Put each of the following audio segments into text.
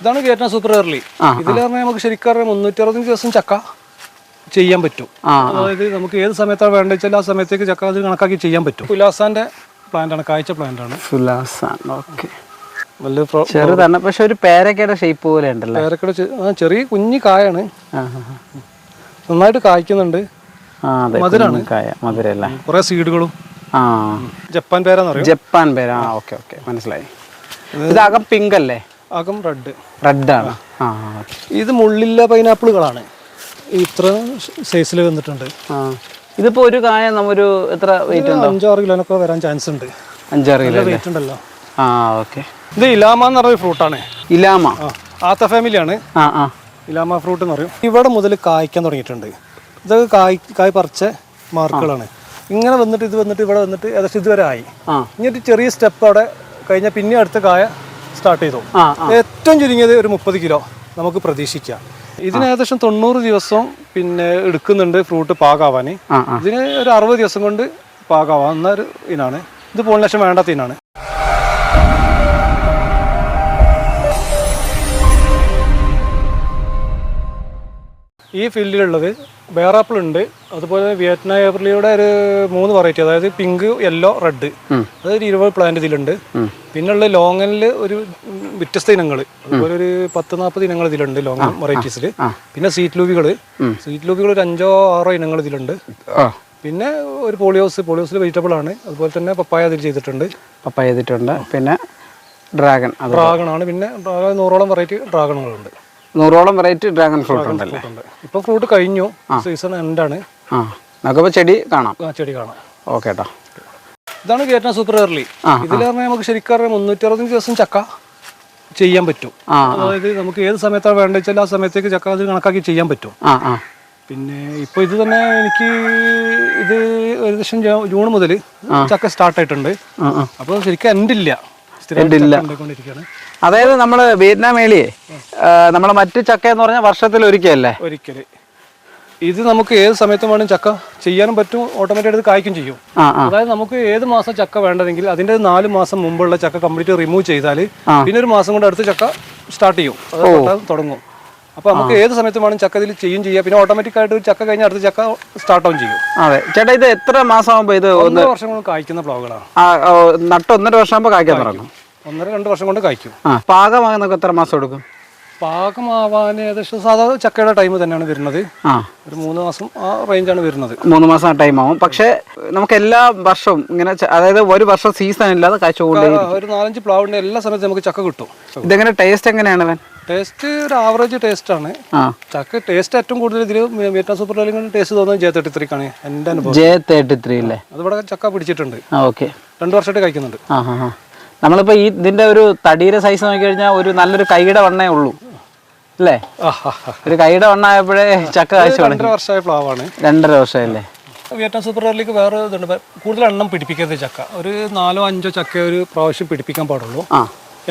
ഇതാണ് Vietnam super early. ഇതിൽ പറഞ്ഞാൽ നമുക്ക് ശരിക്കും മുന്നൂറ്റി അറുപത്തഞ്ച് ദിവസം ചക്ക ചെയ്യാൻ പറ്റും. അതായത് നമുക്ക് ഏത് സമയത്താണ് വേണ്ടത് വെച്ചാൽ ആ സമയത്തേക്ക് ചക്ക അത് കണക്കാക്കി ചെയ്യാൻ പറ്റും. ഫുലാസാന്റെ പ്ലാന്റ് ആണ് കാഴ്ച പ്ലാന്റ് ആണ്. ഫുലാസാൻ ഓക്കെ. നല്ല പ്രോ- ചെറുതാണ് പക്ഷെ ഒരു പേരക്കയുടെ ഷേപ്പ് പോലെ ഉണ്ടല്ലേ? ചെറിയ കുഞ്ഞു കായാണ്. നന്നായിട്ട് കായ്ക്കുന്നുണ്ട്. മധുരാണ്. മധുരല്ലേ? കുറെ സീഡുകളും ജപ്പാൻ പേരാന്ന് പറയും. ജപ്പാൻ പേരാ ഓക്കെ ഓക്കെ മനസ്സിലായി. ഇതകം പിങ്ക് അല്ലേ? അകം റെഡ് റെഡ് ആണ്. ആ. ഇത് മുള്ളില്ല പൈനാപ്പിളുകളാണ് ഇത്ര സൈസിൽ വന്നിട്ടുണ്ട്. ഇതിപ്പോ ഒരു കായ നമ്മൊരു എത്ര വെയിറ്റ് ഉണ്ടോ? അഞ്ചാറ് കിലോനൊക്കെ വരാൻ ചാൻസ് ഉണ്ട്. അഞ്ചാറ് കിലോ വെയിറ്റ് ഉണ്ടല്ലോ. ആ ഓക്കെ ഇത് ഇലാമ എന്ന് പറഞ്ഞ ഫ്രൂട്ടാണ് ഇലാമ? ആത്ത ഫാമിലിയാണ് ഇലാമ ഫ്രൂട്ട് എന്ന് പറയും. ഇവിടെ മുതൽ കായ്ക്കാൻ തുടങ്ങിയിട്ടുണ്ട്. ഇതൊക്കെ കായ് കായ് പറിച്ച മാർക്കുകളാണ്. ഇങ്ങനെ വന്നിട്ട് ഇത് വന്നിട്ട് ഇവിടെ വന്നിട്ട് ഏകദേശം ഇതുവരെ ആയി. ഇനി ഒരു ചെറിയ സ്റ്റെപ്പ് അവിടെ കഴിഞ്ഞാൽ പിന്നെ അടുത്ത കായ സ്റ്റാർട്ട് ചെയ്തു. ഏറ്റവും ചുരുങ്ങിയത് ഒരു മുപ്പത് കിലോ നമുക്ക് പ്രതീക്ഷിക്കാം. ഇതിന് ഏകദേശം തൊണ്ണൂറ് ദിവസം പിന്നെ എടുക്കുന്നുണ്ട് ഫ്രൂട്ട് പാകാവാൻ ഇതിന് ഒരു അറുപത് ദിവസം കൊണ്ട് പാകാവാന്ന ഒരു ഇനാണ്. ഇത് പോളിനേഷൻ വേണ്ടാത്ത ഇനാണ്. ഈ ഫീൽഡിലുള്ളത് ബേറാപ്പിൾ ഉണ്ട്. അതുപോലെ വിയറ്റ്നാം ഏപ്രിലിയുടെ ഒരു മൂന്ന് വെറൈറ്റി അതായത് പിങ്ക് യെല്ലോ റെഡ് അത് അതൊരു ഇരുപത് പ്ലാന്റ് ഇതിലുണ്ട്. പിന്നുള്ള ലോങ്ങനിൽ ഒരു വ്യത്യസ്ത ഇനങ്ങൾ അതുപോലെ ഒരു പത്ത് നാൽപ്പത് ഇനങ്ങൾ ഇതിലുണ്ട് ലോങ് വെറൈറ്റീസിൽ പിന്നെ സീറ്റ് ലൂബികൾ സീറ്റ് ലൂബികൾ ഒരു അഞ്ചോ ആറോ ഇനങ്ങൾ ഇതിലുണ്ട്. പിന്നെ ഒരു പോളിയോസ് പോളിയോസിൽ വെജിറ്റബിൾ ആണ്. അതുപോലെ തന്നെ പപ്പായ അതിൽ ചെയ്തിട്ടുണ്ട്. പപ്പായ ചെയ്തിട്ടുണ്ട്. പിന്നെ ഡ്രാഗൺ ഡ്രാഗൺ ആണ്. പിന്നെ നൂറോളം വെറൈറ്റി ഡ്രാഗണുകളുണ്ട് നൂറോളം വെറൈറ്റി ഡ്രാഗൺ ഫ്രൂട്ട് ഉണ്ടല്ലേ? ഉണ്ട്. ഇപ്പൊ ഫ്രൂട്ട് കഴിഞ്ഞു. സീസൺ എൻഡാണ്. ആ. നമുക്കിപ്പോൾ ചെടി കാണാം. ചെടി കാണാം. ഓക്കെ കേട്ടോ ഇതാണ് വിയറ്റ്നാം സൂപ്പർ എർലി ആ, ഇതിൽ പറഞ്ഞാൽ നമുക്ക് ശരിക്കും പറഞ്ഞാൽ മുന്നൂറ്റി അറുപത്തഞ്ച് ദിവസം ചക്ക ചെയ്യാൻ പറ്റും. അതായത് നമുക്ക് ഏത് സമയത്താണ് വേണ്ടത് വെച്ചാൽ ആ സമയത്തേക്ക് ചക്ക അത് കണക്കാക്കി ചെയ്യാൻ പറ്റും. പിന്നെ ഇപ്പൊ ഇത് തന്നെ എനിക്ക് ഇത് ഏകദേശം ജൂൺ മുതൽ ചക്ക സ്റ്റാർട്ട് ആയിട്ടുണ്ട്. അപ്പോൾ ശരിക്കും എൻഡില്ല അതായത് നമ്മൾ വിയറ്റ്നാം മേളിയെ നമ്മൾ മറ്റു ചക്ക എന്ന് പറഞ്ഞാൽ വർഷത്തിൽ ഒരിക്കലല്ലേ? ഒരിക്കൽ. ഇത് നമുക്ക് ഏത് സമയത്തും വേണം ചക്ക ചെയ്യാനും പറ്റും ഓട്ടോമാറ്റിക് എടുത്ത് കായ്ക്കും ചെയ്യും. അതായത് നമുക്ക് ഏത് മാസം ചക്ക വേണ്ടതെങ്കിൽ അതിന്റെ നാല് മാസം മുമ്പുള്ള ചക്ക കംപ്ലീറ്റ് റിമൂവ് ചെയ്താൽ പിന്നെ ഒരു മാസം കൊണ്ട് അടുത്ത ചക്ക സ്റ്റാർട്ട് ചെയ്യും. അത് തുടങ്ങും. അപ്പൊ നമുക്ക് ഏത് സമയത്തും വേണം ചക്ക ഇതിൽ ചെയ്യും ചെയ്യാം. പിന്നെ ഓട്ടോമാറ്റിക് ആയിട്ട് ഒരു ചക്ക കഴിഞ്ഞ അടുത്ത ചക്ക സ്റ്റാർട്ട് ആവും ചെയ്യും. അതെ. ചേട്ടാ ഇത് എത്ര മാസം ആകുമ്പോ ഇത് ഒന്നര വർഷം കൊണ്ട് കായ്ക്കുന്ന പ്ലോഗുകളാണ് നട്ട് ഒന്നര വർഷമാകുമ്പോൾ കായ്ക്കാൻ തുടങ്ങും. ഒന്നര രണ്ട് വർഷം കൊണ്ട് കായ്ക്കും. പാകമാകുന്ന പാകമാകുന്നൊക്കെ എത്ര മാസം എടുക്കും? പാകമാവാൻ ഏകദേശം സാധാരണ ചക്കയുടെ ടൈം തന്നെയാണ് വരുന്നത്. ആ. ഒരു മൂന്ന് മാസം ആ റേഞ്ചാണ് വരുന്നത്. മൂന്ന് മാസം ടൈം ആവും. പക്ഷേ നമുക്ക് എല്ലാ വർഷവും ഇങ്ങനെ ച- അതായത് ഒരു വർഷം സീസൺ ഇല്ലാതെ കാഴ്ചകൊണ്ട് ആ, ഒരു നാലഞ്ച് പ്ലാവിന്റെ എല്ലാ സമയത്തും നമുക്ക് ചക്ക കിട്ടും. ഇതെങ്ങനെ ടേസ്റ്റ് എങ്ങനെയാണ് അവൻ? ടേസ്റ്റ് ഒരു ആവറേജ് ടേസ്റ്റ് ആണ്. ആ. ചക്ക ടേസ്റ്റ് ഏറ്റവും കൂടുതൽ ഇതിൽ വിയറ്റ്നാം സൂപ്പർ ലീഗിന് ടേസ്റ്റ് തോന്നുന്നത് ജെ തേർട്ടി ത്രീക്കാണ് എന്റെ അനുഭവം. ജെ തേർട്ടി ത്രീ അല്ലേ അതിവിടെ ചക്ക പിടിച്ചിട്ടുണ്ട്. ആ ഓക്കെ. രണ്ട് വർഷമായിട്ട് കഴിക്കുന്നുണ്ട്. ആ ഹാ ഹാ. നമ്മളിപ്പോൾ ഈ ഇതിന്റെ ഒരു തടിയുടെ സൈസ് നോക്കി കഴിഞ്ഞാൽ ഒരു നല്ലൊരു കൈയുടെ വണ്ണേ ഉള്ളൂ. അല്ലേ. ഒരു കൈയുടെ വണ്ണായപ്പോഴേ ചക്ക കാഴ്ച രണ്ടര വർഷമായ പ്ലാവാണ്. രണ്ടര വർഷമല്ലേ വിയറ്റ്നാം സൂപ്പർ റോഡിലേക്ക് വേറെ ഇതുണ്ട്. കൂടുതൽ എണ്ണം പിടിപ്പിക്കരുത് ചക്ക. ഒരു നാലോ അഞ്ചോ ചക്ക ഒരു പ്രാവശ്യം പിടിപ്പിക്കാൻ പാടുള്ളൂ.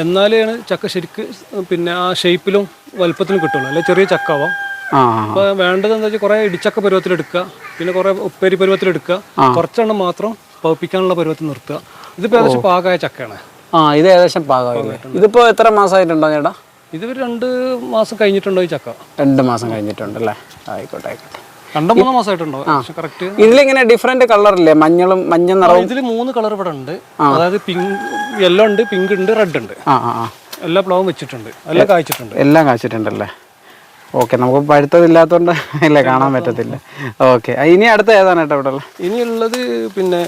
എന്നാലാണ് എന്നാലേ ചക്ക ശരിക്ക് പിന്നെ ആ ഷേപ്പിലും വലുപ്പത്തിലും കിട്ടുള്ളൂ. അല്ലെ ചെറിയ ചക്ക ആവാം അപ്പൊ വേണ്ടത് എന്താ വെച്ചാൽ കൊറേ ഇടിച്ചക്ക പരുവത്തിലെടുക്കുക പിന്നെ കൊറേ ഉപ്പേരി പരുവത്തിലെടുക്കുക കുറച്ചെണ്ണം മാത്രം പവിപ്പിക്കാനുള്ള പരുവത്തിൽ നിർത്തുക. ഇതിപ്പോ ഏകദേശം പാകമായ ചക്കയാണ്. ആ ഇത് ഏകദേശം പാകമായി ഇതിപ്പോ എത്ര മാസമായിട്ടുണ്ടോ ചേട്ടാ? ഇത് ഒരു രണ്ട് മാസം കഴിഞ്ഞിട്ടുണ്ടോ ഈ ചക്ക? രണ്ട് മാസം കഴിഞ്ഞിട്ടുണ്ട് അല്ലേ ആയിക്കോട്ടെ ആയിക്കോട്ടെ. രണ്ടോ മൂന്നോ മാസമായിട്ടുണ്ടോ? പക്ഷെ കറക്റ്റ് ഇതിലിങ്ങനെ ഡിഫറെന്റ് കളറില്ലേ മഞ്ഞളും മഞ്ഞ നിറവും? ഇതിൽ മൂന്ന് കളർ ഇവിടെ ഉണ്ട്. അതായത് പിങ്ക് യെല്ലോ ഉണ്ട് പിങ്ക് ഉണ്ട് റെഡ് ഉണ്ട്. എല്ലാ പ്ലാവും വെച്ചിട്ടുണ്ട്. എല്ലാം കായ്ച്ചിട്ടുണ്ട്. എല്ലാം കാച്ചിട്ടുണ്ടല്ലേ ഓക്കെ നമുക്ക് പഴുത്തതില്ലാത്തതുകൊണ്ട് അല്ലേ കാണാൻ പറ്റത്തില്ല. ഓക്കെ ഇനി അടുത്ത ഏതാണ് കേട്ടോ ഇവിടെ ഇനിയുള്ളത് പിന്നെ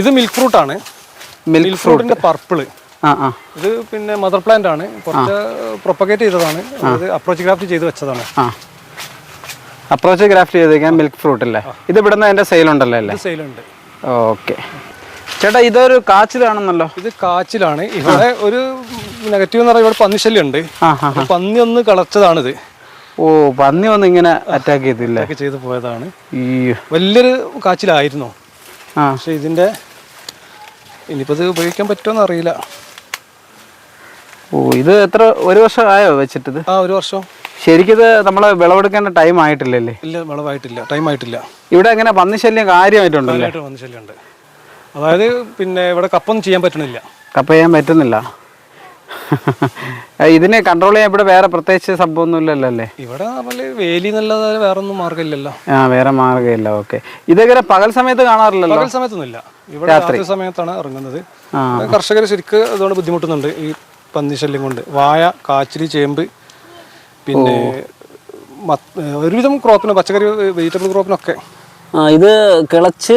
ഇത് മിൽക്ക് ഫ്രൂട്ടാണ് മിൽക്ക് ഫ്രൂട്ടിന്റെ പർപ്പിൾ ഇത് പിന്നെ മദർ പ്ലാന്റ് ആണ്. കുറച്ച് പ്രൊപ്പഗേറ്റ് ചെയ്തതാണ്. അപ്രോച്ച് ഗ്രാഫ്റ്റ് ചെയ്ത് വെച്ചതാണ്. അപ്രോച്ച് ഗ്രാഫ്റ്റ് ചെയ്തേക്കാൻ മിൽക്ക് ഫ്രൂട്ട് അല്ലേ? ഇത് ഇവിടെ നിന്ന് അതിന്റെ സെയിൽ ഉണ്ടല്ലോ അല്ലേ? സെയിൽ സെയിലുണ്ട് ഓക്കെ ചേട്ടാ ഇതൊരു കാച്ചിലാണെന്നല്ലോ? ഇത് കാച്ചിലാണ്. ഇവിടെ ഒരു നെഗറ്റീവ് എന്ന് പറയുമ്പോൾ ഇവിടെ പന്നിശല്യം ഉണ്ട് ആ ആ. പന്നി ഒന്ന് കളച്ചതാണിത് ഓ പന്നി ഒന്ന് ഇങ്ങനെ അറ്റാക്ക് ചെയ്തില്ല? ചെയ്തു പോയതാണ്. ഈ വലിയൊരു കാച്ചിലായിരുന്നു. പക്ഷെ ഇതിന്റെ ഇനിയിപ്പോ ഇത് ഉപയോഗിക്കാൻ പറ്റുമോ അറിയില്ല. ഓ ഇത് എത്ര ഒരു വർഷം ആയോ വെച്ചിട്ടത്? ആ ഒരു വർഷം. ശരിക്കിത് നമ്മളെ വിളവെടുക്കേണ്ട ടൈം ആയിട്ടില്ലല്ലേ? ഇല്ല വിളവായിട്ടില്ല ടൈം ആയിട്ടില്ല. ഇവിടെ എങ്ങനെ പന്നി ശല്യം കാര്യമായിട്ടുണ്ടല്ലേ ഉണ്ട് അതായത് പിന്നെ ഇവിടെ കപ്പൊന്നും ചെയ്യാൻ പറ്റുന്നില്ല കപ്പ ചെയ്യാൻ പറ്റുന്നില്ല. ഇതിനെ കൺട്രോൾ ചെയ്യാൻ ഇവിടെ വേറെ പ്രത്യേകിച്ച് സംഭവമൊന്നും ഇല്ലല്ലോ അല്ലേ? ഇവിടെ വേലി എന്നല്ലാതെ വേറെ ഒന്നും മാർഗമില്ലല്ലോ. ആ വേറെ മാർഗമില്ല ഓക്കെ ഇതെങ്ങനെ പകൽ സമയത്ത് കാണാറില്ലല്ലോ? പകൽ സമയത്തൊന്നുമില്ല. ഇവിടെ രാത്രി. സമയത്താണ് ഇറങ്ങുന്നത്. കർഷകർ ശരിക്കും അതുകൊണ്ട് ബുദ്ധിമുട്ടുന്നുണ്ട്. ഈ പന്നി ശല്യം കൊണ്ട്. വായ കാച്ചിരി ചേമ്പ് പിന്നെ ഒരുവിധം ക്രോപ്പിന് പച്ചക്കറി വെജിറ്റബിൾ ക്രോപ്പിനൊക്കെ. ഇത് കിളച്ച്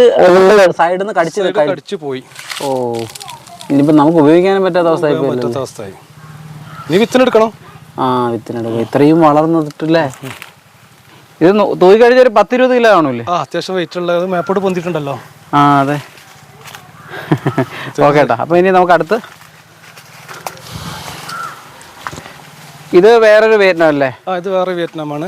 സൈഡിൽ നിന്ന് കടിച്ച് കടിച്ച് പോയി. ഓ. ഇനിയിപ്പോൾ നമുക്ക് ഉപയോഗിക്കാനും പറ്റാത്ത അവസ്ഥ പറ്റാത്ത അവസ്ഥയായി. നീ വിത്തിനെടുക്കണം ആ വിത്തിനെടുക്കും ഇത്രയും വളർന്നിട്ടില്ലേ? ഇത് തോയി തൂക്കി കഴിഞ്ഞ ഒരു പത്തിരുപത് കിലോ കാണൂലേ ആ അത്യാവശ്യം വെയിറ്റ് ഉള്ളത് മേപ്പോട്ട് പൊന്തിട്ടുണ്ടല്ലോ. ആ അതെ. ഓക്കെ ഏട്ടാ അപ്പൊ ഇനി നമുക്ക് അടുത്ത് ഇത് വേറൊരു വിയറ്റ്നാം അല്ലേ ആ ഇത് വേറെ വിയറ്റ്നാം ആണ്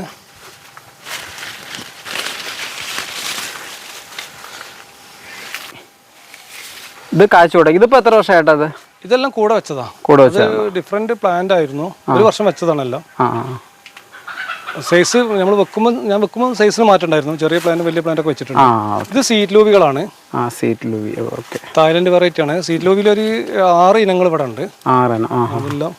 ഇത് കാച്ചു തുടങ്ങി ഇതിപ്പോ എത്ര വർഷമായിട്ടാ അത്? ഇതെല്ലാം കൂടെ വെച്ചതാ. കൂടെ ഇത് ഡിഫറെന്റ് പ്ലാന്റ് ആയിരുന്നു. ഒരു വർഷം വെച്ചതാണല്ലോ. സൈസ് നമ്മൾ വെക്കുമ്പോൾ ഞാൻ വെക്കുമ്പോൾ സൈസിന് മാറ്റണ്ടായിരുന്നു ചെറിയ പ്ലാന്റ് വലിയ പ്ലാന്റ് ഒക്കെ വെച്ചിട്ടുണ്ട്. ഇത് സീറ്റ് ലൂബികളാണ്. സീറ്റ് ലൂവി ഓക്കെ. തായ്ലൻഡ് വെറൈറ്റി ആണ്. സീറ്റ് ലൂബിൽ ഒരു ആറ് ഇനങ്ങൾ ഇവിടെ ഉണ്ട്. അതെല്ലാം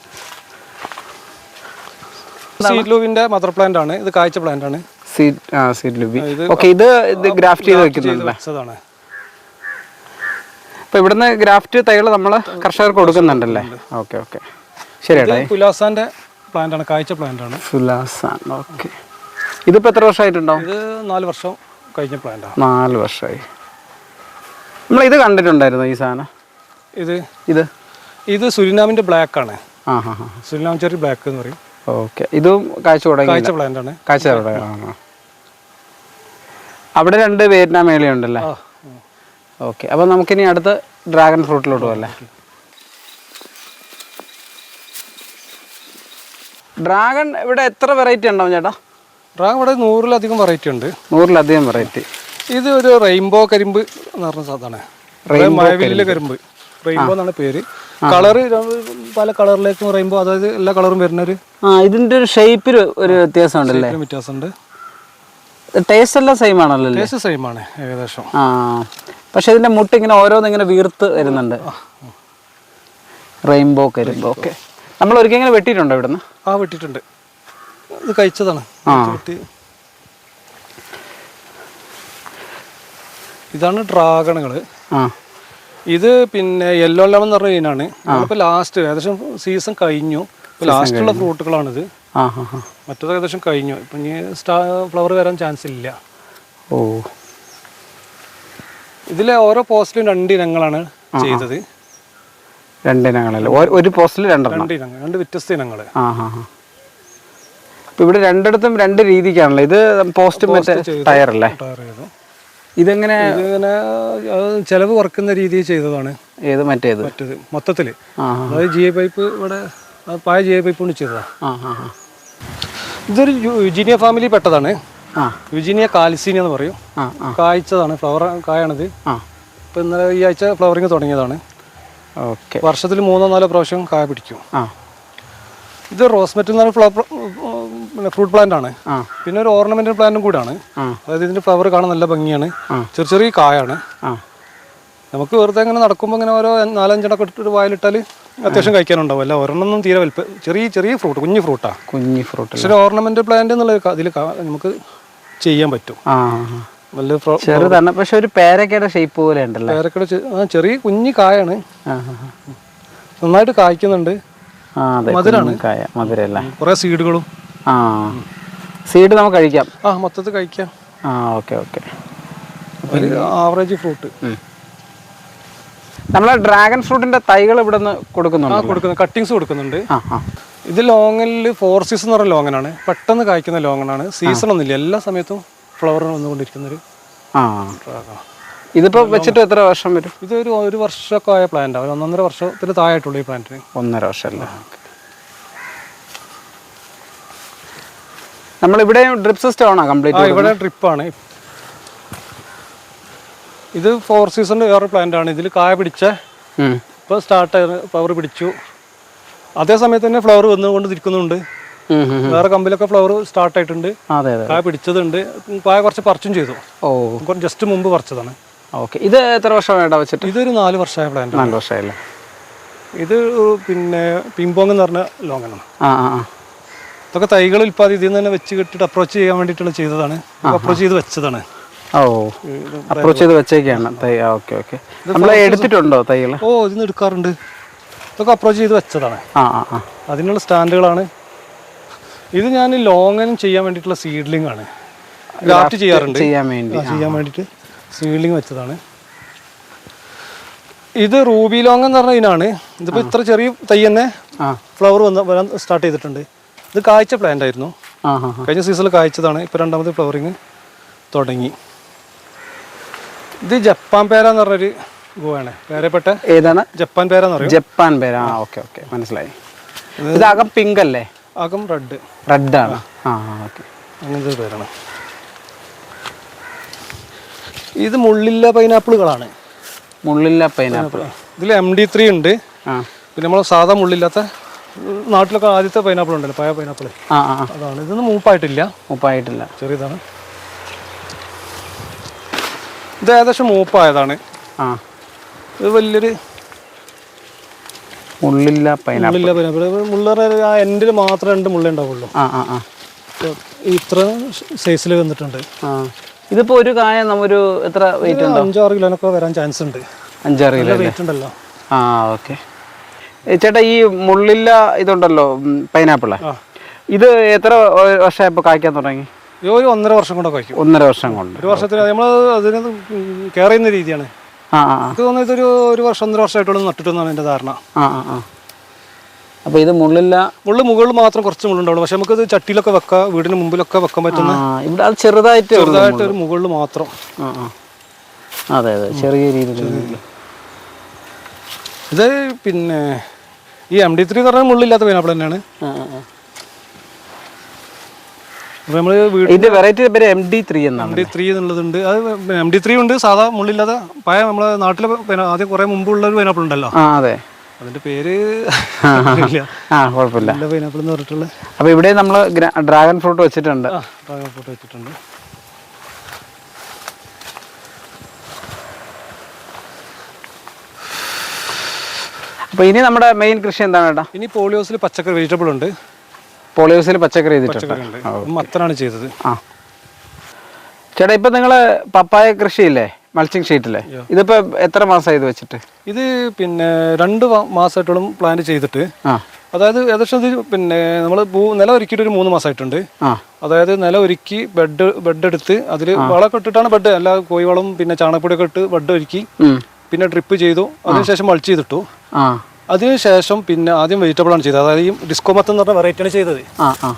സീറ്റ് ലൂബിന്റെ മദർ പ്ലാന്റ് ആണ്. ഇത് കാഴ്ച പ്ലാന്റ് ആണ്. സീറ്റ് ആ സീഡ് ഇത് ഓക്കെ ഇത് ഇത് ഗ്രാഫ്റ്റ് ചെയ്ത് വെക്കുന്നുണ്ടല്ലേ അപ്പൊ ഇവിടുന്ന് ഗ്രാഫ്റ്റ് തൈകൾ നമ്മൾ കർഷകർക്ക് കൊടുക്കുന്നുണ്ടല്ലേ? ഓക്കെ ഓക്കെ ശരിയാണ് പുലാസാന്റെ പ്ലാന്റ് ആണ് കാഴ്ച പ്ലാന്റ് ആണ്. സുലാസാൻ ഓക്കെ ഇതിപ്പോ എത്ര വർഷമായിട്ടുണ്ടാവും ഇത് നാല് വർഷം കഴിഞ്ഞ പ്ലാന്റ് ആണ് നാല് വർഷമായി നമ്മൾ ഇത് കണ്ടിട്ടുണ്ടായിരുന്നു ഈ സാധനം? ഇത് ഇത്? ഇത് സുരിനാമിന്റെ ബ്ലാക്ക് ആണ്. സുരിനാം ചെറി ബ്ലാക്ക് എന്ന് പറയും. ഓക്കെ. ഇതും കാഴ്ച കാഴ്ച പ്ലാന്റ് ആണ്. കാഴ്ച. അവിടെ രണ്ട് വിയറ്റ്നാം മേളയുണ്ടല്ലേ ആ ഓക്കെ. അപ്പോൾ നമുക്കിനി അടുത്ത് ഡ്രാഗൺ ഫ്രൂട്ടിലോട്ട് പോകല്ലേ ഡ്രാഗൺ ഇവിടെ എത്ര വെറൈറ്റി ഉണ്ടാവും ചേട്ടാ? ഡ്രാഗൺ ഇവിടെ നൂറിലധികം വെറൈറ്റി ഉണ്ട്. നൂറിലധികം വെറൈറ്റി ഇത് ഒരു റെയിൻബോ കരിമ്പ് എന്ന് പറഞ്ഞ സാധനമാണ്. മഴവില്ല് കരിമ്പ്. റെയിൻബോ എന്നാണ് പേര്. കളർ പല കളറിലേക്കും റെയിൻബോ അതായത് എല്ലാ കളറും വരുന്ന ഒരു ആ ഇതിന്റെ ഒരു ഷേപ്പിൽ ഒരു വ്യത്യാസം ഉണ്ടല്ലേ വ്യത്യാസമുണ്ട്. ടേസ്റ്റ് എല്ലാം സെയിം ആണല്ലോ ടേസ്റ്റ് സെയിം ആണ് ഏകദേശം. ആ പക്ഷെ ഇതിന്റെ മുട്ട ഇങ്ങനെ ഓരോന്ന് ഇങ്ങനെ വീർത്ത് വരുന്നുണ്ട്. റെയിൻബോ കരിമ്പോ ഓക്കെ നമ്മൾ ഒരിക്കൽ ഇങ്ങനെ വെട്ടിയിട്ടുണ്ടോ ഇവിടുന്ന്? ആ വെട്ടിയിട്ടുണ്ട്. ഇത് കഴിച്ചതാണ് ഇതാണ് ഡ്രാഗണുകൾ ആ. ഇത് പിന്നെ യെല്ലോ ലെമൺ എന്ന് പറഞ്ഞ ഇനാണ് ഇപ്പൊ ലാസ്റ്റ് ഏകദേശം സീസൺ കഴിഞ്ഞു. ലാസ്റ്റുള്ള ഫ്രൂട്ടുകളാണിത് മറ്റത് ഏകദേശം കഴിഞ്ഞു. ഇപ്പം ഇനി സ്റ്റാ ഫ്ലവർ വരാൻ ചാൻസ് ഇല്ല. ഓ. ഇതിലെ ഓരോ പോസ്റ്റിലും രണ്ട് ഇനങ്ങളാണ് ചെയ്തത്. രണ്ടിനങ്ങളല്ലേ ഒരു- ഒരു പോസ്റ്റിൽ രണ്ടെണ്ണം. രണ്ട് ഇനങ്ങൾ രണ്ട് വ്യത്യസ്ത ഇനങ്ങൾ ഇവിടെ രണ്ടിടത്തും രണ്ട് രീതിക്കാണല്ലോ. ഇത് പോസ്റ്റ് മറ്റേ ടയർ അല്ലേ? ടയർ ചെയ്തു. ഇതെങ്ങനെ അത് ചെലവ് കുറക്കുന്ന രീതിയിൽ ചെയ്തതാണ്. ഏത് മറ്റേത്? മറ്റേത്. മൊത്തത്തിൽ ആ അതായത് ജി ഐ പൈപ്പ് ഇവിടെ പായ ജി ഐ പൈപ്പ് കൊണ്ട് ചെയ്തതാണ് ആ. ഇതൊരു യുജിനിയ ഫാമിലി പെട്ടതാണ്. യുജിനിയ കാൽസീനിയ എന്ന് പറയും. കായ്ച്ചതാണ് ഫ്ലവർ കായാണിത്. ഇപ്പൊ ഇന്നലെ ഈ ആഴ്ച ഫ്ലവറിങ് തുടങ്ങിയതാണ്. വർഷത്തിൽ മൂന്നോ നാലോ പ്രാവശ്യം കായ പിടിക്കും. ഇത് റോസ്മെറ്റ് എന്ന് പറഞ്ഞ ഫ്ലവർ ഫ്രൂട്ട് പ്ലാന്റ് ആണ്. പിന്നെ ഒരു ഓർണമെന്റൽ പ്ലാന്റും കൂടാണ് അതായത് ഇതിന്റെ ഫ്ലവർ കാണാൻ നല്ല ഭംഗിയാണ്. ചെറിയ ചെറിയ കായാണ്. നമുക്ക് വെറുതെ ഇങ്ങനെ നടക്കുമ്പോൾ ഇങ്ങനെ ഓരോ നാലഞ്ചെണ്ണൊക്കെ ഇട്ടിട്ട് വായിലിട്ടാൽ അത്യാവശ്യം കഴിക്കാനുണ്ടാവും. അല്ല ഒരെണ്ണം തീരെ വലിപ്പ ചെറിയ ചെറിയ ഫ്രൂട്ട് കുഞ്ഞു ഫ്രൂട്ടാ കുഞ്ഞി ഫ്രൂട്ട് പക്ഷെ ഓർണമെന്റൽ പ്ലാന്റ് എന്നുള്ള അതിൽ നമുക്ക് ചെയ്യാൻ പറ്റും. ചെറുതാണ്. പക്ഷെ ഒരു പേരക്കയുടെ ഷേപ്പ് പോലെ ഉണ്ടല്ലേ? ചെറിയ കുഞ്ഞു കായാണ്. നന്നായിട്ട് കായ്ക്കുന്നുണ്ട്. മധുരാണ്. കായ മധുരല്ലേ? കുറെ സീഡുകളും ആ. സീഡ് നമുക്ക് കഴിക്കാം. ആ മൊത്തത്തിൽ കഴിക്കാം. ആ ഓക്കെ ഓക്കെ. ഒരു ആവറേജ് ഫ്രൂട്ട്. നമ്മൾ ഡ്രാഗൺ ഫ്രൂട്ടിന്റെ തൈകൾ ഇവിടെ നിന്ന് കൊടുക്കുന്നുണ്ട് കൊടുക്കുന്നു. കട്ടിങ്സ് കൊടുക്കുന്നുണ്ട്. ഇത് ലോങ്ങനിൽ ഫോർ സീസൺ എന്ന് പറഞ്ഞ ലോങ്ങനാണ്. പെട്ടെന്ന് കായ്ക്കുന്ന ലോങ്ങനാണ്. സീസൺ ഒന്നുമില്ല. എല്ലാ സമയത്തും ഫ്ലവർ വന്നുകൊണ്ടിരിക്കുന്നൊരു ഇതിപ്പോ വെച്ചിട്ട് എത്ര വർഷം വരും? ഇത് ഒരു ഒരു വർഷമൊക്കെ ആയ പ്ലാന്റ് ഒന്നൊന്നര വർഷത്തിന് താഴായിട്ടുള്ളൂ ഈ പ്ലാന്റിന് ഒന്നര വർഷമല്ലേ? നമ്മളിവിടെ ഡ്രിപ്പ് സിസ്റ്റം ആണോ കംപ്ലീറ്റ് ഇവിടെ ആണ്. ഇത് ഫോർ സീസൺ വേറെ പ്ലാന്റ് ആണ്. ഇതിൽ കായ പിടിച്ച ഇപ്പോൾ സ്റ്റാർട്ട് പവർ പിടിച്ചു. അതേ സമയത്ത് തന്നെ ഫ്ലവർ വന്നുകൊണ്ട് കൊണ്ടിരിക്കുന്നുണ്ട് വേറെ കമ്പിലൊക്കെ ഫ്ലവർ സ്റ്റാർട്ട് ആയിട്ടുണ്ട്. കായ പിടിച്ചതുണ്ട്. കായ കുറച്ച് പറിച്ചും ചെയ്തു. ഓ. ജസ്റ്റ് മുമ്പ് പറിച്ചതാണ്. ഓക്കെ. ഇത് എത്ര വർഷമായിട്ടാ വെച്ചിട്ട്? ഇതൊരു നാല് വർഷമായ പ്ലാന്റ് നാല് വർഷമായല്ലേ? ഇത് പിന്നെ പിമ്പോങ് എന്ന് പറഞ്ഞ ലോങ്ങാണ് ആ ആ. ഇതൊക്കെ തൈകൾ ഉൽപ്പാദി ഇതിൽ നിന്ന് തന്നെ വെച്ച് കെട്ടിട്ട് അപ്രോച്ച് ചെയ്യാൻ വേണ്ടിയിട്ടുള്ള ചെയ്തതാണ്. അപ്രോച്ച് ചെയ്ത് വെച്ചതാണ്. ഓ അപ്രോച്ച് ചെയ്ത് വെച്ചേക്കാണ്. തൈ ഓക്കെ ഓക്കെ. നമ്മൾ എടുത്തിട്ടുണ്ടോ തൈകൾ ഓ ഇതിന്ന് എടുക്കാറുണ്ട്. ഇതൊക്കെ അപ്രോച്ച് ചെയ്ത് വെച്ചതാണ്. ആ ആ ആ. അതിനുള്ള സ്റ്റാൻഡുകളാണ്. ഇത് ഞാൻ ലോങ്ങനും ചെയ്യാൻ വേണ്ടിയിട്ടുള്ള സീഡ്ലിംഗ് ആണ്. ഗ്രാഫ്റ്റ് ചെയ്യാറുണ്ട്. ചെയ്യാൻ വേണ്ടി ചെയ്യാൻ വേണ്ടിയിട്ട് സീഡ്ലിംഗ് വെച്ചതാണ്. ഇത് റൂബി ലോങ് എന്ന് പറഞ്ഞ ഇതിനാണ് ഇതിപ്പോ ഇത്ര ചെറിയ തൈ തന്നെ ഫ്ലവർ വന്ന് വരാൻ സ്റ്റാർട്ട് ചെയ്തിട്ടുണ്ട്. ഇത് കായ്ച്ച പ്ലാന്റ് ആയിരുന്നു. കഴിഞ്ഞ സീസണിൽ കായ്ച്ചതാണ്. ഇപ്പൊ രണ്ടാമത് ഫ്ലവറിങ് തുടങ്ങി. ഇത് ജപ്പാൻ പേര എന്ന് പറഞ്ഞൊരു ഗോവാണ്. പേരപ്പെട്ട ഏതാണ്? ജപ്പാൻ പേര എന്ന് പറയും. ജപ്പാൻ പേര. ആ ഓക്കെ ഓക്കെ. മനസ്സിലായി. ഇത് അകം പിങ്ക് അല്ലേ? അകം റെഡ് റെഡ് ആണ്. ആ. ഓക്കെ. അങ്ങനത്തെ പേരാണ്. ഇത് മുള്ളില്ല പൈനാപ്പിളുകളാണ് മുള്ളില്ല പൈനാപ്പിൾ ഇതിൽ എം ഡി ത്രീ ഉണ്ട്. പിന്നെ നമ്മൾ സാധാ മുള്ളില്ലാത്ത നാട്ടിലൊക്കെ ആദ്യത്തെ പൈനാപ്പിൾ ഉണ്ടല്ലോ പഴയ പൈനാപ്പിൾ ആ ആ. അതാണ്. ഇതൊന്നും മൂപ്പായിട്ടില്ല. മൂപ്പായിട്ടില്ല. ചെറിയതാണ്. ഇത് ഏകദേശം മൂപ്പായതാണ്. ആ. ഇത് വലിയൊരു മുള്ളില്ല പൈനാപ്പിൾ മുള്ളില്ല പൈനാപ്പിൾ മുള്ളറ ആ എൻഡിൽ മാത്രം രണ്ട് മുള്ളേ ഉണ്ടാവുള്ളൂ. ആ ആ ആ. ഇത്ര സൈസിൽ വന്നിട്ടുണ്ട്. ആ. ഇതിപ്പോ ഒരു കായ നമ്മൊരു എത്ര വെയിറ്റ് അഞ്ചാറ് കിലോനൊക്കെ വരാൻ ചാൻസ് ഉണ്ട്. അഞ്ചാറ് കിലോ വെയിറ്റ് ഉണ്ടല്ലോ. ആ ഓക്കെ. ചേട്ടാ ഈ മുള്ളില്ല ഇതുണ്ടല്ലോ പൈനാപ്പിൾ. ഇത് എത്ര വർഷം ഇപ്പൊ കായ്ക്കാൻ തുടങ്ങി? ഒരു ഒന്നര വർഷം കൊണ്ട് കഴിക്കും ഒന്നര വർഷം കൊണ്ട്. ഒരു വർഷത്തിന് നമ്മൾ അതിന് കെയർ ചെയ്യുന്ന രീതിയാണ്. എനിക്ക് തോന്നുന്നത് ഇതൊരു ഒരു വർഷം ഒന്നര വർഷമായിട്ടുള്ള നട്ടിട്ടെന്നാണ് എന്റെ ധാരണ. അപ്പൊ ഇത് മുള്ളില്ല മുള്ളു മുകളിൽ മാത്രം കുറച്ച് മുള്ളുണ്ടാവുള്ളൂ. പക്ഷെ നമുക്കത് ചട്ടിയിലൊക്കെ വെക്കാം വീടിന് മുമ്പിലൊക്കെ വെക്കാൻ പറ്റുന്ന ഇവിടെ അത് ചെറുതായിട്ട് ചെറുതായിട്ട് ഒരു മുകളിൽ മാത്രം. അതെ അതെ. ചെറിയ രീതിയിൽ. ഇത് പിന്നെ ഈ എം ഡി ത്രീ എന്ന് പറഞ്ഞാൽ മുള്ളില്ലാത്ത പൈനാപ്പിൾ തന്നെയാണ്. വീട് ഇതിന്റെ വെറൈറ്റി പേര് എം ഡി ത്രീ എം എന്നാണ് ഡി ത്രീ എന്നുള്ളതുണ്ട്. അത് എം ഡി ത്രീ ഉണ്ട്. സാധാ മുള്ളില്ലാത്ത പഴയ നമ്മളെ നാട്ടിലെ പൈനാ- ആദ്യം കുറേ മുമ്പുള്ള ഒരു പൈനാപ്പിൾ ഉണ്ടല്ലോ ആ അതെ. അതിന്റെ പേര് ആ കുഴപ്പമില്ല. നല്ല പൈനാപ്പിൾ എന്ന് പറഞ്ഞിട്ടുള്ള അപ്പൊ ഇവിടെ നമ്മൾ ഡ്രാഗൺ ഫ്രൂട്ട് വെച്ചിട്ടുണ്ട്. ഡ്രാഗൺ ഫ്രൂട്ട് വെച്ചിട്ടുണ്ട്. അപ്പൊ ഇനി നമ്മുടെ മെയിൻ കൃഷി എന്താണ് കേട്ടോ ഇനി പോളിയോസിൽ പച്ചക്കറി വെജിറ്റബിൾ ഉണ്ട്. പോളിയോസിൽ പച്ചക്കറി ചെയ്തിട്ടുണ്ട്. മത്തനാണ് ചെയ്തത്. ആ. ചേട്ടാ ഇപ്പൊ നിങ്ങൾ പപ്പായ കൃഷിയില്ലേ? മൾച്ചിങ് ഷീറ്റില്ലേ ഇതിപ്പോ എത്ര മാസമായി ഇത് വെച്ചിട്ട്? ഇത് പിന്നെ രണ്ട് മാസമായിട്ടോളം പ്ലാൻ ചെയ്തിട്ട്. അതായത് ഏകദേശം ഇത് പിന്നെ നമ്മൾ നില ഒരുക്കിയിട്ട് ഒരു മൂന്ന് മാസമായിട്ടുണ്ട്. അതായത് നില ഒരുക്കി ബെഡ് ബെഡ് എടുത്ത് അതിൽ വളമൊക്കെ ഇട്ടിട്ടാണ് ബെഡ് അല്ല കോഴിവളം പിന്നെ ചാണകപ്പൊടിയൊക്കെ ഇട്ട് ബെഡ് ഒരുക്കി. പിന്നെ ഡ്രിപ്പ് ചെയ്തു. അതിനുശേഷം മൾച്ച് ചെയ്തിട്ടു. അതിനുശേഷം പിന്നെ ആദ്യം വെജിറ്റബിൾ ആണ് ചെയ്തത്. അതായത് ഈ ഡിസ്കോ മത്ത് എന്ന് പറഞ്ഞ വെറൈറ്റിയാണ് ചെയ്തത്.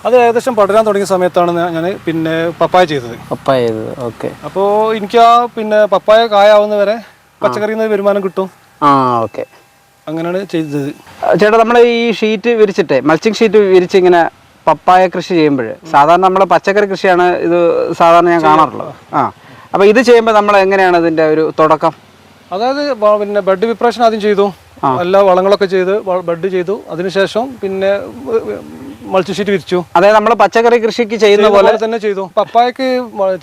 അത് ഏകദേശം പടരാൻ തുടങ്ങിയ സമയത്താണ് ഞാൻ പിന്നെ പപ്പായ ചെയ്തത്. പപ്പായ ചെയ്തത്. ഓക്കെ. അപ്പോൾ എനിക്ക് ആ പിന്നെ പപ്പായ കായാവുന്ന വരെ പച്ചക്കറിയിൽ നിന്ന് വരുമാനം കിട്ടും. ആ ഓക്കെ. അങ്ങനെയാണ് ചെയ്തത്. ചേട്ടാ നമ്മൾ ഈ ഷീറ്റ് വിരിച്ചിട്ട് മൾച്ചിങ് ഷീറ്റ് വിരിച്ച് ഇങ്ങനെ പപ്പായ കൃഷി ചെയ്യുമ്പോൾ സാധാരണ നമ്മൾ പച്ചക്കറി കൃഷിയാണ് ഇത് സാധാരണ ഞാൻ കാണാറുള്ളത്. ആ. അപ്പോൾ ഇത് ചെയ്യുമ്പോൾ നമ്മൾ എങ്ങനെയാണ് ഇതിന്റെ ഒരു തുടക്കം? അതായത് പിന്നെ ബെഡ് വിപ്രേഷൻ ആദ്യം ചെയ്തു. എല്ലാ വളങ്ങളൊക്കെ ചെയ്ത് ബെഡ് ചെയ്തു. അതിനുശേഷം പിന്നെ മൾച്ച് ഷീറ്റ് വിരിച്ചു. അതായത് നമ്മൾ പച്ചക്കറി കൃഷിക്ക് ചെയ്യുന്ന പോലെ തന്നെ ചെയ്തു. പപ്പായക്ക്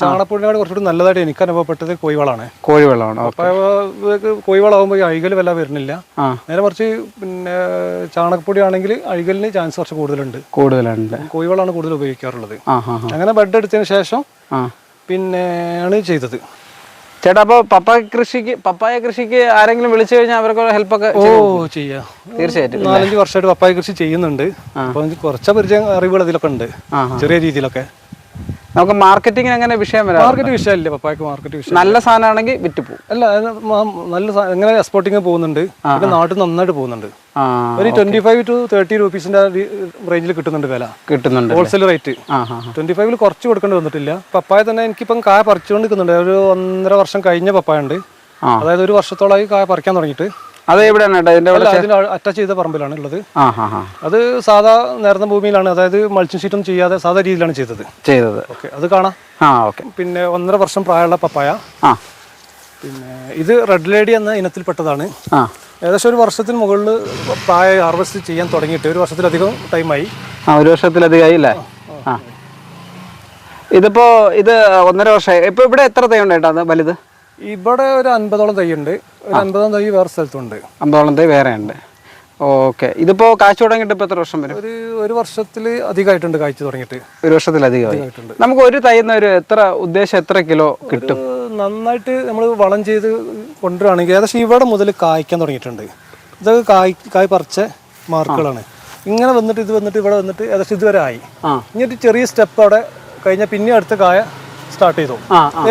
ചാണകപ്പൊടിനോട് കുറച്ചുകൂടി നല്ലതായിട്ട് എനിക്ക് അനുഭവപ്പെട്ടത് കോഴിവളാണ്. കോഴിവെള്ളമാണ് പപ്പായക്ക് പപ്പായ കോഴിവളമാകുമ്പോൾ ഈ അഴികൽ വല്ല വരുന്നില്ല. നേരെ കുറച്ച് പിന്നെ ചാണകപ്പൊടി ആണെങ്കിൽ അഴികലിന് ചാൻസ് കുറച്ച് കൂടുതലുണ്ട്. കൂടുതലുണ്ട്. കോഴിവളമാണ് കൂടുതൽ ഉപയോഗിക്കാറുള്ളത്. അങ്ങനെ ബെഡ് എടുത്തതിന് ശേഷം പിന്നെയാണ് പിന്നെ ആണ് ചെയ്തത്. ചേട്ടാ അപ്പൊ പപ്പായ കൃഷിക്ക് പപ്പായ കൃഷിക്ക് ആരെങ്കിലും വിളിച്ചു കഴിഞ്ഞാൽ അവർക്ക് ഹെൽപ്പ് ഒക്കെ ഓ ചെയ്യാം? തീർച്ചയായിട്ടും നാലഞ്ച് വർഷമായിട്ട് പപ്പായ കൃഷി ചെയ്യുന്നുണ്ട്. അപ്പൊ കുറച്ച് പരിചയം അറിവുകൾ അതിലൊക്കെ ഉണ്ട്. ചെറിയ രീതിയിലൊക്കെ. നമുക്ക് മാർക്കറ്റിംഗിന് അങ്ങനെ വിഷയം വരാം മാർക്കറ്റ് വിഷയമില്ല പപ്പായക്ക് മാർക്കറ്റ് വിഷയം നല്ല സാധനമാണെങ്കിൽ വിറ്റ് പോകും. അല്ല അത് മ- നല്ല സാ- എങ്ങനെ എക്സ്പോർട്ടിങ് പോകുന്നുണ്ട്. പിന്നെ നാട്ടിൽ നന്നായിട്ട് പോകുന്നുണ്ട്. ആ ഒരു ട്വന്റി ഫൈവ് ടു തേർട്ടി റുപ്പീസിന്റെ റേഞ്ചിൽ കിട്ടുന്നുണ്ട് വില. കിട്ടുന്നുണ്ട് ഹോൾസെയിൽ റേറ്റ് ആ ട്വന്റി ഫൈവിൽ കുറച്ച് കൊടുക്കേണ്ടി വന്നിട്ടില്ല. പപ്പായ തന്നെ എനിക്കിപ്പം കായ പറിച്ചുകൊണ്ട് നിൽക്കുന്നുണ്ട് ഒരു ഒന്നര വർഷം കഴിഞ്ഞ പപ്പായ ഉണ്ട്. ആ. അതായത് ഒരു വർഷത്തോളമായി കായ പറിക്കാൻ തുടങ്ങിയിട്ട്. അത് എവിടെയാണ് ഇതിന്റെ അറ്റാച്ച് ചെയ്ത പറമ്പിലാണ് ഉള്ളത്. അത് സാധാ നേർന്ന ഭൂമിയിലാണ് അതായത് മൾച്ചിങ് ഷീറ്റും ചെയ്യാതെ സാധാ രീതിയിലാണ് ചെയ്തത്. ചെയ്തത്. ഓക്കെ അത് കാണാം. ആ ഓക്കെ. പിന്നെ ഒന്നര വർഷം പ്രായമുള്ള പപ്പായ. ആ. പിന്നെ ഇത് റെഡ് ലേഡി എന്ന ഇനത്തിൽപ്പെട്ടതാണ് ആ. ഏകദേശം ഒരു വർഷത്തിന് മുകളിൽ പ്രായ ഹാർവെസ്റ്റ് ചെയ്യാൻ തുടങ്ങിയിട്ട് ഒരു വർഷത്തിലധികം ടൈമായി ആ ഒരു വർഷത്തിലധികമായി അല്ലേ? ആ ഇതിപ്പോ ഇത് ഒന്നര വർഷമായി. ഇപ്പൊ ഇവിടെ എത്ര തൈ ഉണ്ടായിട്ടാണ് വലുത്? ഇവിടെ ഒരു അൻപതോളം തൈ ഉണ്ട്. ഒരു അൻപതോളം തൈ വേറെ സ്ഥലത്തുണ്ട്. അമ്പതോളം തൈ വേറെ ഉണ്ട്. ഓക്കെ. ഇതിപ്പോ കാഴ്ച തുടങ്ങിയിട്ട് ഇപ്പൊ എത്ര വർഷം വരും? ഒരു ഒരു വർഷത്തിൽ അധികമായിട്ടുണ്ട് കാഴ്ച തുടങ്ങിയിട്ട്. ഒരു വർഷത്തിലധികമായി നമുക്ക് ഒരു തൈന്ന് ഒരു എത്ര ഉദ്ദേശം എത്ര കിലോ കിട്ടും? നന്നായിട്ട് നമ്മൾ വളം ചെയ്ത് കൊണ്ടുവരാണെങ്കിൽ ഏകദേശം ഇവിടെ മുതൽ കായ്ക്കാൻ തുടങ്ങിയിട്ടുണ്ട്. ഇതൊക്കെ കായ് കായ് പറിച്ച മാർക്കുകളാണ്. ഇങ്ങനെ വന്നിട്ട് ഇത് വന്നിട്ട് ഇവിടെ വന്നിട്ട് ഏകദേശം ഇതുവരെ ആയി. ഇനി ഒരു ചെറിയ സ്റ്റെപ്പ് അവിടെ കഴിഞ്ഞാൽ പിന്നെ അടുത്ത കായ സ്റ്റാർട്ട് ചെയ്തു.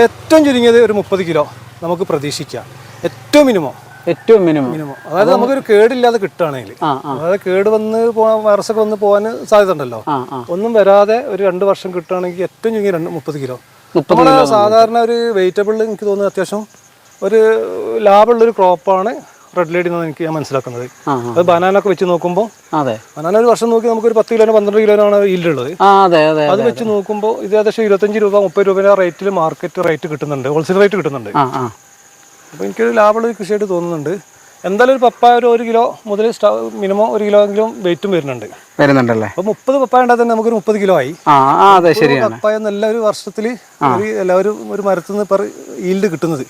ഏറ്റവും ചുരുങ്ങിയത് ഒരു മുപ്പത് കിലോ നമുക്ക് പ്രതീക്ഷിക്കാം. ഏറ്റവും മിനിമം. ഏറ്റവും മിനിമം. മിനിമം. അതായത് നമുക്കൊരു കേടില്ലാതെ കിട്ടുകയാണെങ്കിൽ. അതായത് കേട് വന്ന് പോകാൻ വൈറസൊക്കെ വന്ന് പോകാൻ സാധ്യത ഉണ്ടല്ലോ. ഒന്നും വരാതെ ഒരു രണ്ട് വർഷം കിട്ടുകയാണെങ്കിൽ ഏറ്റവും ചുരുങ്ങി രണ്ട് മുപ്പത് കിലോ. നമ്മുടെ സാധാരണ ഒരു വെജിറ്റബിൾ എനിക്ക് തോന്നുന്നത് അത്യാവശ്യം ഒരു ലാഭമുള്ളൊരു ക്രോപ്പാണ് റെഡ് ലൈഡ് എന്നാണ് എനിക്ക് ഞാൻ മനസ്സിലാക്കുന്നത്. അത് അത് ബനാനൊക്കെ വെച്ച് നോക്കുമ്പോൾ അതെ. ബനാന ഒരു വർഷം നോക്കി നമുക്ക് ഒരു പത്ത് കിലോനോ പന്ത്രണ്ട് കിലോനാണ് ഈൽഡ് ഉള്ളത്. അതെ വെച്ച് നോക്കുമ്പോൾ ഇത് ഏകദേശം ഇരുപത്തഞ്ച് രൂപ മുപ്പത് രൂപയുടെ റേറ്റിൽ മാർക്കറ്റ് റേറ്റ് കിട്ടുന്നുണ്ട്. ഹോൾസെയിൽ റേറ്റ് കിട്ടുന്നുണ്ട്. അപ്പോൾ എനിക്കൊരു ലാഭമുള്ള കൃഷിയായിട്ട് തോന്നുന്നുണ്ട്. എന്തായാലും ഒരു പപ്പായ ഒരു ഒരു കിലോ മുതൽ മിനിമം ഒരു കിലോ എങ്കിലും വെയിറ്റും വരുന്നുണ്ട്. വരുന്നുണ്ടല്ലേ? അപ്പൊ മുപ്പത് പപ്പായ ഉണ്ടാ തന്നെ നമുക്കൊരു മുപ്പത് കിലോ ആയി. പപ്പായ നല്ല ഒരു വർഷത്തിൽ ഒരു എല്ലാവരും ഒരു മരത്തിൽ നിന്ന് ഈൽഡ് കിട്ടുന്നത്.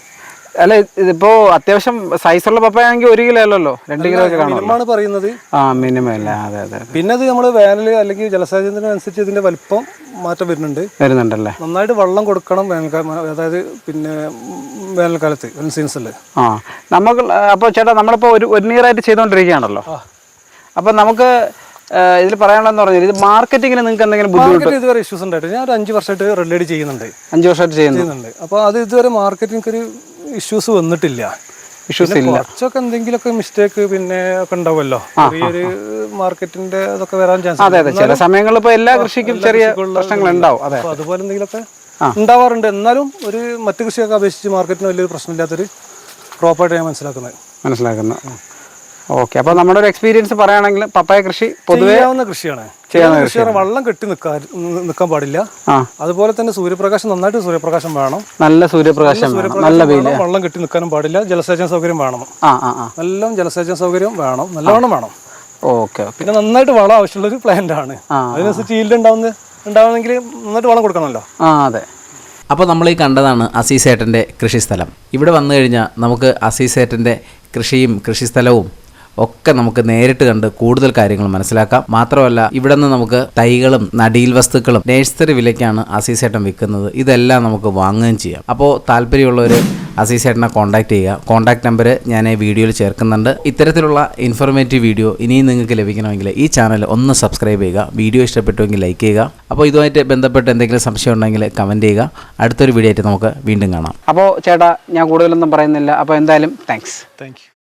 അല്ല ഇതിപ്പോ അത്യാവശ്യം സൈസുള്ള പപ്പായാണെങ്കിൽ ഒരു കിലോ അല്ലല്ലോ. രണ്ട് കിലോ ഒക്കെ കാണും പറയുന്നത്. ആ മിനിമം അല്ല? അതെ അതെ പിന്നെ അത് നമ്മൾ വേനൽ അല്ലെങ്കിൽ ജലസേചനത്തിനനുസരിച്ച് ഇതിന്റെ വലിപ്പം മാറ്റം വരുന്നുണ്ട്. വരുന്നുണ്ടല്ലേ? നന്നായിട്ട് വെള്ളം കൊടുക്കണം വേനൽക്കാലം അതായത് പിന്നെ വേനൽക്കാലത്ത് സീസണിൽ ആ നമുക്ക് അപ്പോൾ ചേട്ടാ നമ്മളിപ്പോൾ ഒരു ഒരു നീറായിട്ട് ചെയ്തുകൊണ്ടിരിക്കുകയാണല്ലോ അപ്പോൾ നമുക്ക് ഇതിൽ പറയാനുള്ളതെന്ന് പറഞ്ഞാൽ ഇത് മാർക്കറ്റിങ്ങിന് നിങ്ങൾക്ക് എന്തെങ്കിലും ബുദ്ധിമുട്ട് ഇതുവരെ ഇഷ്യൂസ് ഉണ്ടായിട്ട് ഞാൻ ഒരു അഞ്ച് വർഷമായിട്ട് റെഡ് ലേഡി ചെയ്യുന്നുണ്ട്. അഞ്ച് വർഷമായിട്ട് ചെയ്യുന്നുണ്ട്. അപ്പോൾ അത് ഇതുവരെ മാർക്കറ്റിംഗ് ഒരു ഇഷ്യൂസ് വന്നിട്ടില്ല. ഇഷ്യൂസ് ഇല്ല. കുറച്ചൊക്കെ എന്തെങ്കിലുമൊക്കെ മിസ്റ്റേക്ക് പിന്നെ ഒക്കെ ഉണ്ടാവുമല്ലോ. ചെറിയൊരു മാർക്കറ്റിന്റെ അതൊക്കെ വരാൻ ചാൻസ് അതെ അതെ. ചില സമയങ്ങളിൽ ഇപ്പോൾ എല്ലാ കൃഷിക്കും ചെറിയ പ്രശ്നങ്ങൾ ഉണ്ടാവും അതെ അപ്പോൾ അതുപോലെ എന്തെങ്കിലുമൊക്കെ ഉണ്ടാവാറുണ്ട്. എന്നാലും ഒരു മറ്റു കൃഷിയൊക്കെ അപേക്ഷിച്ച് മാർക്കറ്റിന് വലിയൊരു പ്രശ്നമില്ലാത്തൊരു ക്രോപ്പായിട്ട് ഞാൻ മനസ്സിലാക്കുന്നത്. മനസ്സിലാക്കുന്നു. ഓക്കെ അപ്പൊ നമ്മുടെ ഒരു എക്സ്പീരിയൻസ് പറയുകയാണെങ്കിൽ പപ്പായ കൃഷി പൊതുവെ കൃഷിയാണ്. ചെയ്യാവുന്ന കൃഷിയാണ്. വെള്ളം കെട്ടി നിൽക്കാൻ നിൽക്കാൻ പാടില്ല. ആ. അതുപോലെ തന്നെ സൂര്യപ്രകാശം നന്നായിട്ട് സൂര്യപ്രകാശം വേണം. നല്ല സൂര്യപ്രകാശം നല്ല വേണം. വെള്ളം കെട്ടി നിൽക്കാനും പാടില്ല. ജലസേചന സൗകര്യം വേണം. ആ ആ ആ. നല്ല ജലസേചന സൗകര്യം വേണം. നല്ലവണ്ണം വേണം. Okay okay. പിന്നെ നന്നായിട്ട് വളം ആവശ്യമുള്ള ഒരു പ്ലാന്റ് ആണ്. അതിനനുസരിച്ച് ഈൽഡ് ഉണ്ടാവുന്ന ഉണ്ടാവണമെങ്കിൽ നന്നായിട്ട് വളം കൊടുക്കണമല്ലോ. ആ അതെ. അപ്പോൾ നമ്മൾ ഈ കണ്ടതാണ് അസീസേട്ടന്റെ കൃഷിസ്ഥലം. ഇവിടെ വന്നു കഴിഞ്ഞാൽ നമുക്ക് അസീസേട്ടന്റെ കൃഷിയും കൃഷിസ്ഥലവും ഒക്കെ നമുക്ക് നേരിട്ട് കണ്ട് കൂടുതൽ കാര്യങ്ങൾ മനസ്സിലാക്കാം. മാത്രമല്ല ഇവിടെ നിന്ന് നമുക്ക് തൈകളും നടീൽ വസ്തുക്കളും നേഴ്സറി വിലയ്ക്കാണ് അസീസേട്ടൻ വിൽക്കുന്നത്. ഇതെല്ലാം നമുക്ക് വാങ്ങുകയും ചെയ്യാം. അപ്പോൾ താല്പര്യമുള്ളവർ അസീസേട്ടനെ കോൺടാക്ട് ചെയ്യുക. കോൺടാക്ട് നമ്പർ ഞാൻ ഈ വീഡിയോയിൽ ചേർക്കുന്നുണ്ട്. ഇത്തരത്തിലുള്ള ഇൻഫോർമേറ്റീവ് വീഡിയോ ഇനിയും നിങ്ങൾക്ക് ലഭിക്കണമെങ്കിൽ ഈ ചാനൽ ഒന്ന് സബ്സ്ക്രൈബ് ചെയ്യുക. വീഡിയോ ഇഷ്ടപ്പെട്ടുവെങ്കിൽ ലൈക്ക് ചെയ്യുക. അപ്പോൾ ഇതുമായിട്ട് ബന്ധപ്പെട്ട് എന്തെങ്കിലും സംശയം ഉണ്ടെങ്കിൽ കമന്റ് ചെയ്യുക. അടുത്തൊരു വീഡിയോ ആയിട്ട് നമുക്ക് വീണ്ടും കാണാം. അപ്പോൾ ചേട്ടാ ഞാൻ കൂടുതലൊന്നും പറയുന്നില്ല. അപ്പോൾ എന്തായാലും താങ്ക്സ് താങ്ക് യു